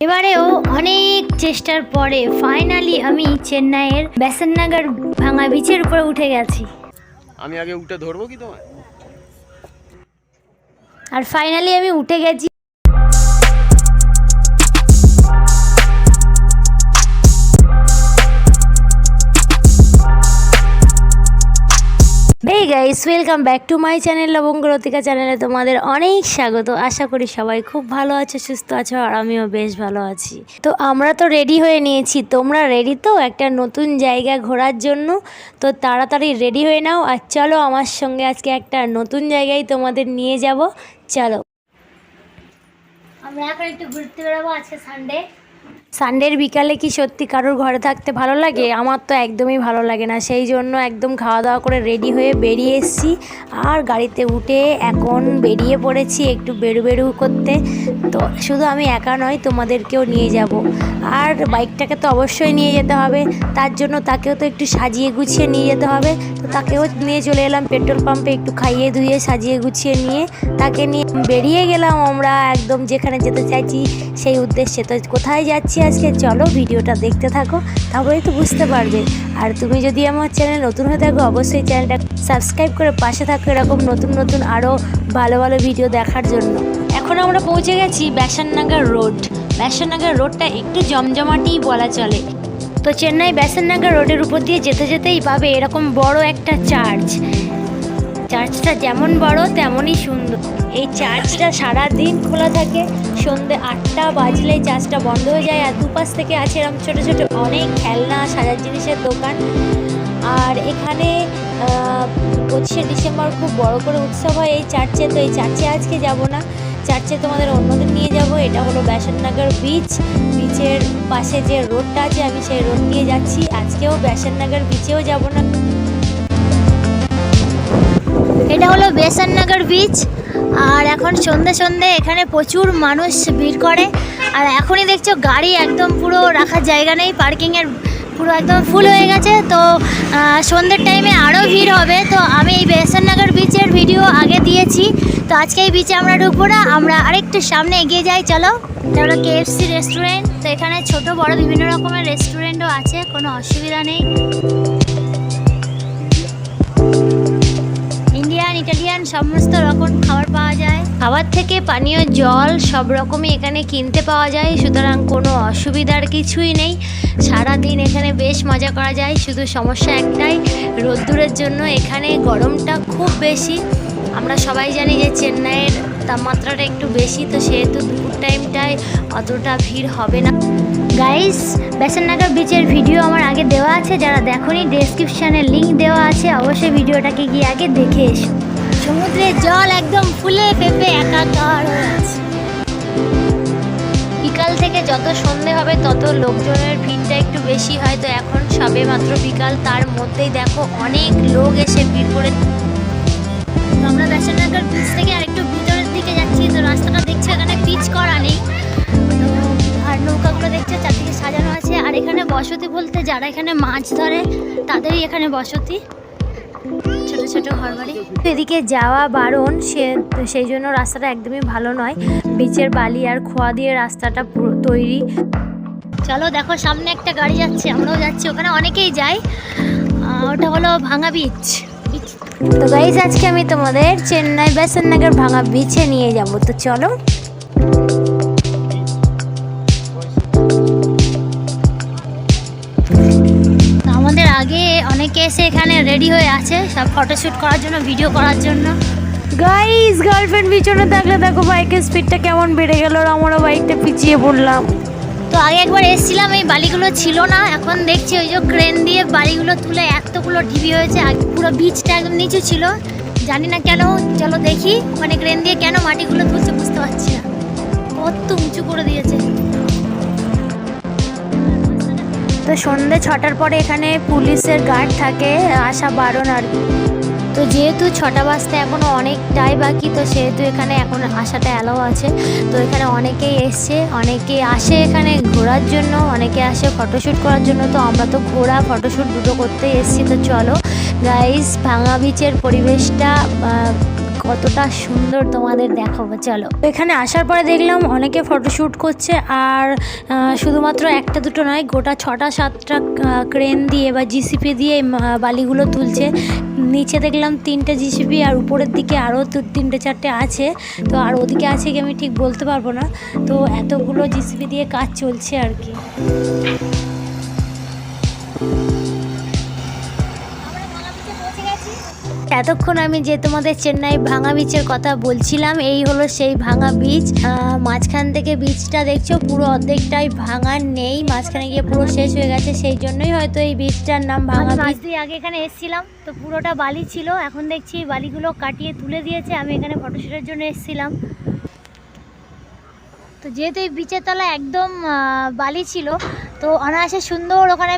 এবারেও অনেক চেষ্টার পরে ফাইনালি আমি চেন্নাইয়ের বেসননগর ভাঙা বিচের উপরে উঠে গেছি। আমি আগে উঠে ধরবো কি তোমায়? আর ফাইনালি আমি উঠে গেছি। Guys welcome back to my channel Labanga Ratika চ্যানেলে তোমাদের অনেক স্বাগত। আশা করি সবাই খুব ভালো আছো, সুস্থ আছো, আর আমিও বেশ ভালো আছি। তো আমরা তো রেডি হয়ে নিয়েছি। তোমরা রেডি তো? একটা নতুন জায়গা ঘোরার জন্য। তো তাড়াতাড়ি রেডি হয়ে নাও। আর চলো আমার সঙ্গে আজকে একটা নতুন জায়গায় তোমাদের নিয়ে যাব। চলো। আমরা এখন একটু ঘুরতে বেরোবো আজকে সানডে সানডের বিকালে কি সত্যি কারোর ঘরে থাকতে ভালো লাগে? আমার তো একদমই ভালো লাগে না। সেই জন্য একদম খাওয়া দাওয়া করে রেডি হয়ে বেরিয়ে এসেছি। আর গাড়িতে উঠে এখন বেরিয়ে পড়েছি একটু বেরু বেরু করতে। তো শুধু আমি একা নয়, তোমাদেরকেও নিয়ে যাব। আর বাইকটাকে তো অবশ্যই নিয়ে যেতে হবে। তার জন্য তাকেও তো একটু সাজিয়ে গুছিয়ে নিয়ে যেতে হবে। তো তাকেও নিয়ে চলে এলাম পেট্রোল পাম্পে একটু খাইয়ে ধুয়ে সাজিয়ে গুছিয়ে নিয়ে। তাকে নিয়ে বেরিয়ে গেলাম আমরা একদম যেখানে যেতে চাইছি সেই উদ্দেশ্যে। তো কোথায় যাচ্ছি আজকে চলো ভিডিওটা দেখতে থাকো তারপরেই তো বুঝতে পারবে। আর তুমি যদি আমার চ্যানেল নতুন হয়ে থাকো, অবশ্যই চ্যানেলটা সাবস্ক্রাইব করে পাশে থাকো এরকম নতুন নতুন আরও ভালো ভালো ভিডিও দেখার জন্য। এখন আমরা পৌঁছে গেছি ব্যাসাননগর রোড। ব্যাসাননগর রোডটা একটু জমজমাটিই বলা চলে। তো চেন্নাই ব্যাসাননগর রোডের উপর দিয়ে যেতে যেতেই পাবে এরকম বড় একটা চার্চ। চার্চটা যেমন বড়, তেমনই সুন্দর। এই চার্চটা সারা দিন খোলা থাকে। সন্ধে আটটা বাজলেই চার্চটা বন্ধ হয়ে যায়। আর দুপাশ থেকে আছে এরকম ছোটো ছোটো অনেক খেলনা, সাজার জিনিসের দোকান। আর এখানে পঁচিশে ডিসেম্বর খুব বড় করে উৎসব হয় এই চার্চে। তো এই চার্চে আজকে যাব না। চার্চে তোমাদের অন্যদিন নিয়ে যাব। এটা হলো ব্যাসননগর বিচ বিচের পাশে যে রোডটা আছে, আমি সেই রোড দিয়ে যাচ্ছি। আজকেও ব্যাসননগর বিচেও যাব না। এটা হলো বেসননগর বিচ আর এখন সন্ধে সন্ধে এখানে প্রচুর মানুষ ভিড় করে, আর এখনই দেখছ গাড়ি একদম পুরো রাখার জায়গা নেই পার্কিংয়ের পুরো একদম ফুল হয়ে গেছে, তো সন্ধ্যের টাইমে আরও ভিড় হবে, তো আমি এই বেসননগর বিচের ভিডিও আগে দিয়েছি, তো আজকে এই বিচে আমরা ঢুকবো না, আমরা আরেকটু সামনে এগিয়ে যাই, চলো। এটা হলো কেএফসি রেস্টুরেন্ট তো এখানে ছোট, বড় বিভিন্ন রকমের রেস্টুরেন্টও আছে, কোনো অসুবিধা নেই। ইন্ডিয়ান ইটালিয়ান সমস্ত রকম খাবার পাওয়া যায়। খাবার থেকে পানীয়, জল সব রকমই এখানে কিনতে পাওয়া যায়। সুতরাং কোনো অসুবিধার কিছুই নেই। সারা দিন এখানে বেশ মজা করা যায়। শুধু সমস্যা একটাই, রোদ্দুরের জন্য এখানে গরমটা খুব বেশি। আমরা সবাই জানি যে চেন্নাইয়ের তাপমাত্রাটা একটু বেশি, তো সেহেতু দুপুর টাইমটায় অতটা ভিড় হবে না। গাইস বেসননগর বিচের ভিডিও আমার আগে দেওয়া আছে। যারা দেখোনি ডেসক্রিপশানে লিংক দেওয়া আছে। অবশ্যই ভিডিওটাকে গিয়ে আগে দেখে এসো। সমুদ্রের জল একদম ফুলে পেঁপে একাকার হয়ে বিকাল থেকে যত সন্ধে হবে, তত লোকজনের ভিড়টা একটু বেশি হয়। তো এখন সবে মাত্র বিকাল, তার মধ্যেই দেখো অনেক লোক এসে ভিড় করে আমরা বেসননগর বিচ থেকে আরেকটু ভিতরের দিকে যাচ্ছি। তো রাস্তাটা দেখছি এখানে পিচ করা নেই। আর নৌকাগুলো দেখছে, চারদিকে সাজানো আছে। আর এখানে বসতি বলতে যারা এখানে মাছ ধরে, তাদেরই এখানে বসতি। ছোট ছোট ঘরবাড়ি। এদিকে যাওয়া বারণ, সে সেই জন্য রাস্তাটা একদমই ভালো নয়। বিচের বালি আর খোয়া দিয়ে রাস্তাটা তৈরি। চলো দেখো, সামনে একটা গাড়ি যাচ্ছে, আমরাও যাচ্ছি। ওখানে অনেকেই যাই ওটা হলো ভাঙা বিচ তো গাইজ আজকে আমি তোমাদের চেন্নাই বেসননগর ভাঙা বিচে নিয়ে যাব। তো চলো। আগে অনেকে এসে এখানে রেডি হয়ে আছে সব ফটোশ্যুট করার জন্য ভিডিও করার জন্য। গাইজ গার্লফ্রেন্ড পিছনে থাকলে দেখো বাইকের স্পিডটা কেমন বেড়ে গেল আর আমরা বাইকটা পিছিয়ে পড়লাম। তো আগে একবার এসেছিলাম এই বালিগুলো ছিল না এখন দেখছি ওই যে ক্রেন দিয়ে বালিগুলো তুলে এতগুলো ঢিবি হয়েছে আগে পুরো বীজটা একদম নিচু ছিল। জানি না কেন চলো দেখি মানে ক্রেন দিয়ে কেন মাটিগুলো তুলছে বুঝতে পারছি না। কত উঁচু করে দিয়েছে। তো সন্ধ্যে ছটার পরে এখানে পুলিশের গার্ড থাকে, আসা বারণ আর। তো যেহেতু ছটা বাজতে এখনও অনেকটাই বাকি, তো সেহেতু এখানে এখন আসাটা অ্যালাও আছে। তো এখানে অনেকেই এসছে, অনেকে আসে এখানে ঘোরার জন্য, অনেকে আসে ফটোশ্যুট করার জন্য। তো আমরা তো ঘোরা ফটোশ্যুট দুটো করতে এসছি, তো চলো। গাইস ভাঙা বিচের পরিবেশটা কতটা সুন্দর তোমাদের দেখাবো, চলো। এখানে আসার পরে দেখলাম অনেকে ফটোশ্যুট করছে আর শুধুমাত্র একটা দুটো নয়, গোটা ছটা সাতটা ক্রেন দিয়ে বা জিসিপি দিয়ে বালিগুলো তুলছে। নিচে দেখলাম তিনটে জিসিপি আর উপরের দিকে আরও দু, তিনটে চারটে আছে। তো আর ওদিকে আছে কি আমি ঠিক বলতে পারব না। তো এতগুলো জিসিপি দিয়ে কাজ চলছে আর কি। এতক্ষণ আমি যে তোমাদের চেন্নাই ভাঙা বিচের কথা বলছিলাম এই হলো সেই ভাঙা বিচ মাঝখান থেকে বিচটা দেখছ পুরো অর্ধেকটাই ভাঙা নেই মাঝখানে গিয়ে পুরো শেষ হয়ে গেছে সেই জন্যই হয়তো এই বিচটার নাম ভাঙা বিচ দুই আগে এখানে এসেছিলাম তো পুরোটা বালি ছিল এখন দেখছি বালিগুলো কাটিয়ে তুলে দিয়েছে আমি এখানে ফটোশ্যুটের জন্য এসেছিলাম। তো যেহেতু এই বিচের তলা একদম বালি ছিল তো অনায়াসে সুন্দর ওখানে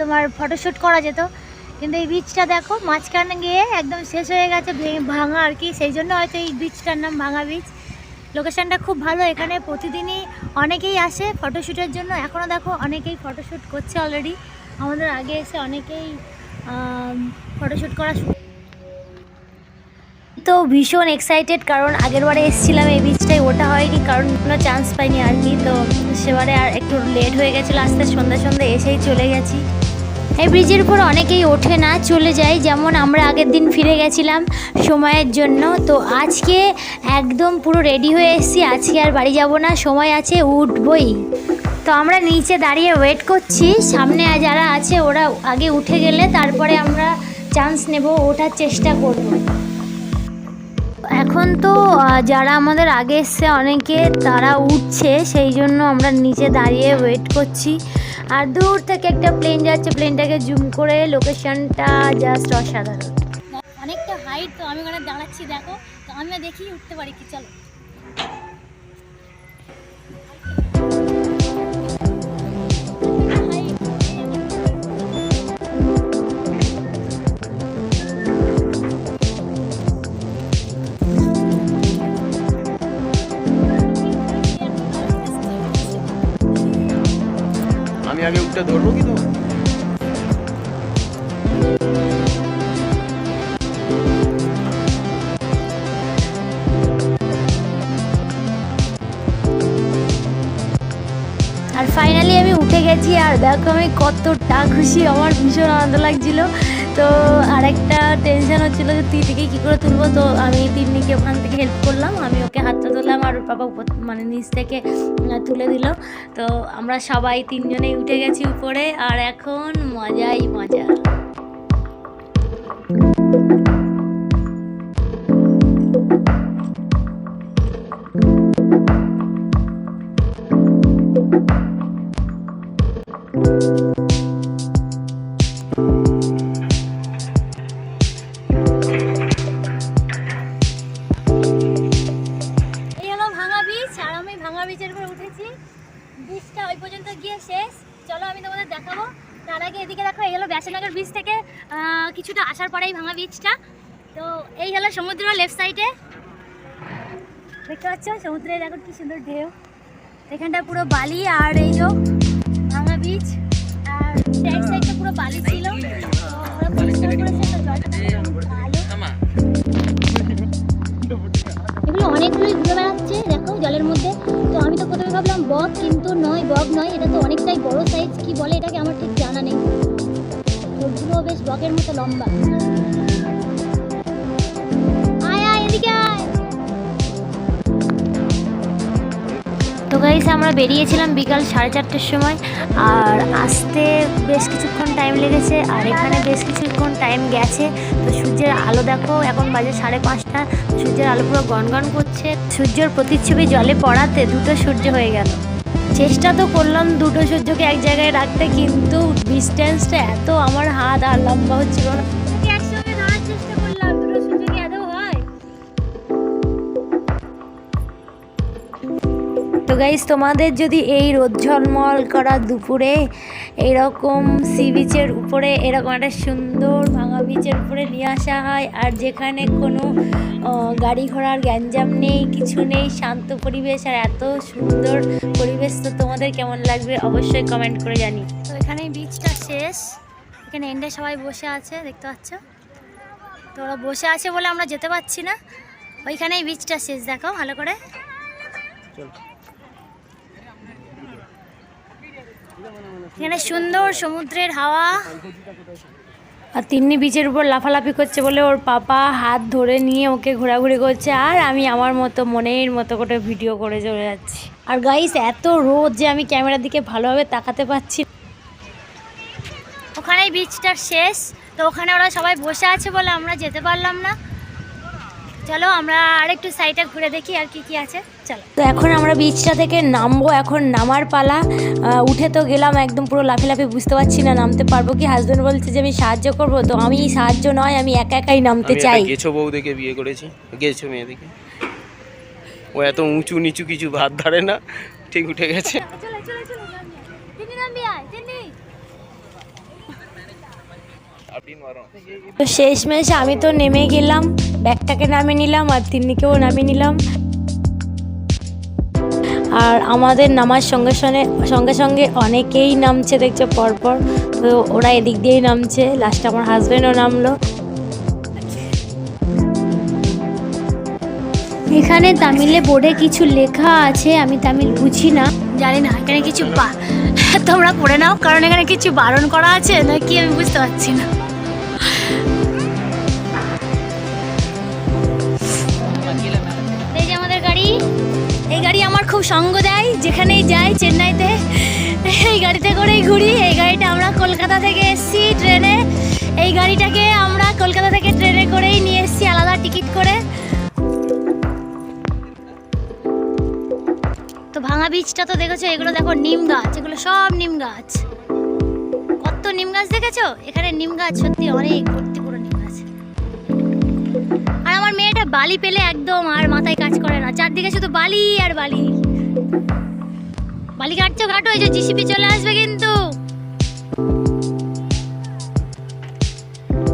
তোমার ফটোশ্যুট করা যেত। কিন্তু এই বিচটা দেখো, মাঝখানে গিয়ে একদম শেষ হয়ে গেছে, ভাঙা আর কি। সেই জন্য হয়তো এই বিচটার নাম ভাঙা বিচ লোকেশনটা খুব ভালো, এখানে প্রতিদিনই অনেকেই আসে ফটোশ্যুটের জন্য। এখনও দেখো অনেকেই ফটোশ্যুট করছে অলরেডি আমাদের আগে এসে অনেকেই ফটোশ্যুট করা তো ভীষণ এক্সাইটেড কারণ আগের বারে এসেছিলাম এই বিচটাই ওটা হয়নি, কারণ কোনো চান্স পাইনি আর কি। তো সেবারে আর একটু লেট হয়ে গেছিল। আস্তে সন্ধ্যা সন্ধ্যা এসেই চলে গেছি। এই ব্রিজের উপর অনেকেই ওঠে না, চলে যায়। যেমন আমরা আগের দিন ফিরে গেছিলাম সময়ের জন্য। তো আজকে একদম পুরো রেডি হয়ে এসেছি। আজকে আর বাড়ি যাব না, সময় আছে, উঠবই। তো আমরা নিচে দাঁড়িয়ে ওয়েট করছি। সামনে যারা আছে, ওরা আগে উঠে গেলে তারপরে আমরা চান্স নেব, ওঠার চেষ্টা করব। এখন তো যারা আমাদের আগে এসছে, অনেকে তারা উঠছে, সেই জন্য আমরা নিচে দাঁড়িয়ে ওয়েট করছি। আর দূর থেকে একটা প্লেন যাচ্ছে প্লেনটাকে জুম করে লোকেশনটা জাস্ট অসাধারণ। অনেকটা হাইট তো আমি ওখানে দাঁড়াচ্ছি, দেখো। তো আমরা দেখি, উঠতে পারি কি, চলো। আমি আগে উঠে ধরবো কি আর ফাইনালি আমি উঠে গেছি আর দেখো আমি কতটা খুশি, আমার ভীষণ আনন্দ লাগছিল। তো আরেকটা টেনশন হচ্ছিল যে তিনটিকে কী করে তুলবো? তো আমি তিন্নিকে ওখান থেকে হেল্প করলাম, আমি ওকে আর ওর বাবা মানে নিচ থেকে তুলে দিল। তো আমরা সবাই তিনজনেই উঠে গেছি উপরে, আর এখন মজাই মজা। এই বীজের উপরে উঠেছি বীজটা ওই পর্যন্ত গিয়ে শেষ। চলো আমি তোমাদের দেখাবো। তার আগে এদিকে দেখো এই হলো ব্যাসনগর বীজ থেকে কিছুটা আসার পরেই ভাঙা বীজটা তো এই হলো সমুদ্র লেফট সাইডে দেখতে পাচ্ছ? সমুদ্রে দেখো কি সুন্দর ঢেউ। এখানটা পুরো বালি আর এই যে ভাঙা বীজ আর এক সাইডটা পুরো বালি ছিল। এগুলো অনেকগুলোই ঘুরে বেড়াচ্ছে দেখো জলের মধ্যে। আমি তো প্রথমে ভাবলাম বক, কিন্তু নয়, বক নয়, এটা তো অনেকটাই বড় সাইজ কি বলে এটাকে আমার ঠিক জানা নেই। বেশ বকের মতো লম্বা। তো গাইস আমরা বেরিয়েছিলাম বিকাল সাড়ে চারটের সময়, আর আসতে বেশ কিছুক্ষণ টাইম লেগেছে, আর এখানে বেশ কিছুক্ষণ টাইম গেছে। তো সূর্যের আলো দেখো, এখন বাজে সাড়ে পাঁচটা, সূর্যের আলো পুরো গনগন করছে। সূর্যের প্রতিচ্ছবি জলে পড়াতে দুটো সূর্য হয়ে গেল। চেষ্টা তো করলাম দুটো সূর্যকে এক জায়গায় রাখতে, কিন্তু ডিস্টেন্সটা এত আমার হাত আর লম্বা হচ্ছিল না। গাইজ তোমাদের যদি এই রোদ ঝলমল করা দুপুরে এরকম সি বিচের উপরে এরকম একটা সুন্দর ভাঙা বিচের উপরে নিয়ে আসা হয় আর যেখানে কোনো গাড়ি ঘোড়ার গ্যাঞ্জাম নেই কিছু নেই শান্ত পরিবেশ আর এত সুন্দর পরিবেশ তো তোমাদের কেমন লাগবে অবশ্যই কমেন্ট করে জানি তো এখানে বিচটা শেষ। এখানে এন্ডে সবাই বসে আছে দেখতে পাচ্ছ? তো ওরা বসে আছে বলে আমরা যেতে পারছি না। ওইখানেই বিচটা শেষ দেখো ভালো করে। এখানে সুন্দর সমুদ্রের হাওয়া। আর তিন্নি বিচের উপর লাফালাফি করছে বলে ওর পাপা হাত ধরে নিয়ে ওকে ঘোরাঘুরি করছে। আর আমি আমার মতো মনের মতো করে ভিডিও করে চলে যাচ্ছি। আর গাইস এত রোদ যে আমি ক্যামেরার দিকে ভালোভাবে তাকাতে পারছি। ওখানেই বীজটার শেষ। তো ওখানে ওরা সবাই বসে আছে বলে আমরা যেতে পারলাম না। চলো আমরা আরেকটু সাইডে ঘুরে দেখি আর কি কি আছে। চলো। তো এখন আমরা বিচটা থেকে নামবো এখন নামার পালা। উঠে তো গেলাম একদম পুরো লাফে লাফে বুঝতে পারছি না নামতে পারব কি? হাজবেন্ড বলছে যে আমি সাহায্য করব তো আমি সাহায্য নয় আমি একা একাই নামতে চাই একটা গেছো বউ দেখে বিয়ে করেছি। গেছো মেয়ে দেখে ও এত উঁচু নিচু কিছু ভাত ধরে না ঠিক উঠে গেছে চলো চলো চলো তিন্নি নামবি আয় তিন্নি তো শেষমেশ আমি তো নেমে গেলাম ব্যাগটাকে নামিয়ে নিলাম আর তিন্নিকেও নামিয়ে নিলাম। আর আমাদের নামার সঙ্গে সঙ্গে সঙ্গে সঙ্গে অনেকেই নামছে দেখছ পরপর। তো ওরা এদিক দিয়েই নামছে লাস্টে আমার হাজব্যান্ডও নামলো। এখানে তামিলে বোর্ডে কিছু লেখা আছে আমি তামিল বুঝি না জানি না এখানে কিছু বা- তোমরা পড়ে নাও কারণ এখানে কিছু বারণ করা আছে নাকি আমি বুঝতে পারছি না। এই গাড়ি আমার খুব সঙ্গ দেয়, যেখানেই যাই চেন্নাইতে। এই গাড়িতে করেই ঘুরি, এই গাড়িটা আমরা কলকাতা থেকে এসেছি ট্রেনে। এই গাড়িটাকে আমরা কলকাতা থেকে ট্রেনে করেই নিয়ে এসেছি আলাদা টিকিট করে। তো ভাঙা বীজটা তো দেখেছ, এগুলো দেখো নিম গাছ, এগুলো সব নিম গাছ। কত নিম গাছ দেখেছ? এখানে নিম গাছ সত্যি অনেক। বালি পেলে একদম আর মাথায় কাজ করে না। চারদিকে শুধু বালি আর বালি। বালি কাটছো কাটো এই যে জিসিপি চলে আসবে কিন্তু।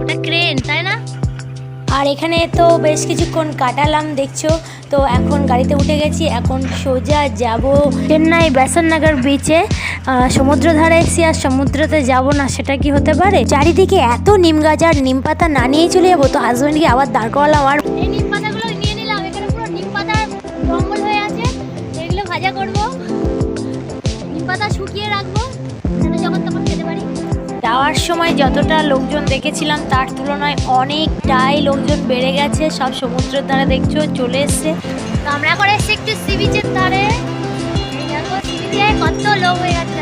ওটা ক্রেন তাই না? আর এখানে তো বেশ কিছুক্ষণ কাটালাম দেখছ? তো এখন গাড়িতে উঠে গেছি এখন সোজা যাব। চেন্নাই বেসননগর বিচে সমুদ্র ধারে এসেছি আর সমুদ্রতে যাব না সেটা কি হতে পারে? চারিদিকে এত নিম গাছ আর নিম পাতা না নিয়ে চলে যাব তো হাজব্যান্ডকে আবার দাঁড় করালাম। আর এই নিম পাতাগুলো নিয়ে নিলাম এখানে পুরো নিম পাতার জঙ্গল হয়ে আছে এগুলো ভাজা করব। নিম পাতা শুকিয়ে রাখব যেন যখন তখন খেতে পারি। যাওয়ার সময় যতটা লোকজন দেখেছিলাম তার তুলনায় অনেকটাই লোকজন বেড়ে গেছে সব সমুদ্রের ধারে দেখছ চলে এসছে। তো আমরা করে এসেছি একটু সি বিচের ধারে। কত লোক হয়ে গেছে।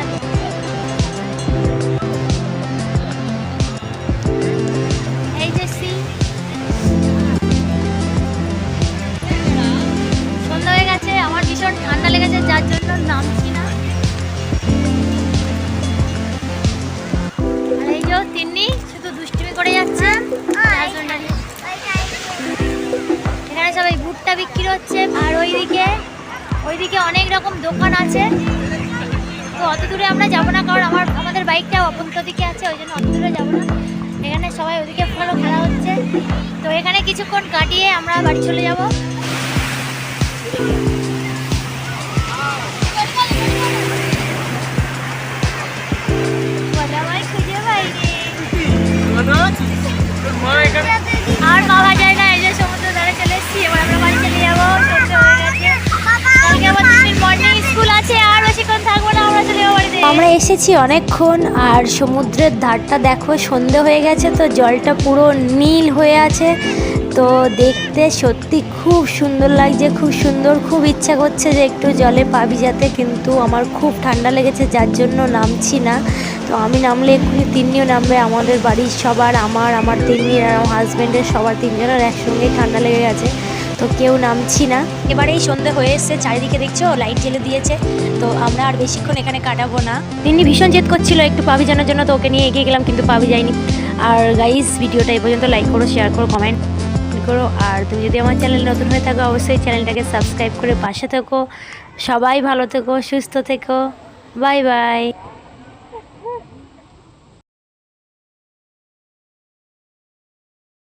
দূরে আমরা যাব না, কারণ আমার, আমাদের বাইকটা অপন্ত দিকে আছে, ওই জন্য অত দূরে যাব না। এখানে সবাই ওদিকে ভালো খেলা হচ্ছে। তো এখানে কিছুক্ষণ কাটিয়ে আমরা বাড়ি চলে যাব। আর পাওয়া যায় না, এই যে সমুদ্র ধারে চলে এসেছি, এবার আমরা বাড়ি চলে যাব। আমরা এসেছি অনেকক্ষণ আর সমুদ্রের ধারটা দেখো, সন্ধে হয়ে গেছে তো জলটা পুরো নীল হয়ে আছে। তো দেখতে সত্যি খুব সুন্দর লাগছে, খুব সুন্দর, খুব ইচ্ছা করছে যে একটু জলে পাবি যাতে কিন্তু আমার খুব ঠান্ডা লেগেছে, যার জন্য নামছি না। তো আমি নামলে এক্ষুনি তিনিও নামবে, আমাদের বাড়ির সবার, আমার আমার তিন্নি আর আমার হাজব্যান্ডের সবার তিনজনের একসঙ্গেই ঠান্ডা লেগে গেছে। তো কেউ নামছি না। এবারেই সন্ধে হয়ে এসছে, চারিদিকে দেখছ লাইট জ্বেলে দিয়েছে। তো আমরা আর বেশিক্ষণ এখানে কাটাবো না। তিনি ভীষণ জেদ করছিল একটু পাবি জানার জন্য, তো ওকে নিয়ে এগিয়ে গেলাম, কিন্তু পাবি যায়নি। আর গাইস ভিডিওটা এই পর্যন্ত লাইক করো শেয়ার করো কমেন্ট করো। আর তুমি যদি আমার চ্যানেল নতুন হয়ে থাকো, অবশ্যই চ্যানেলটাকে সাবস্ক্রাইব করে পাশে থেকো। সবাই ভালো থেকো, সুস্থ থেকো। Bye bye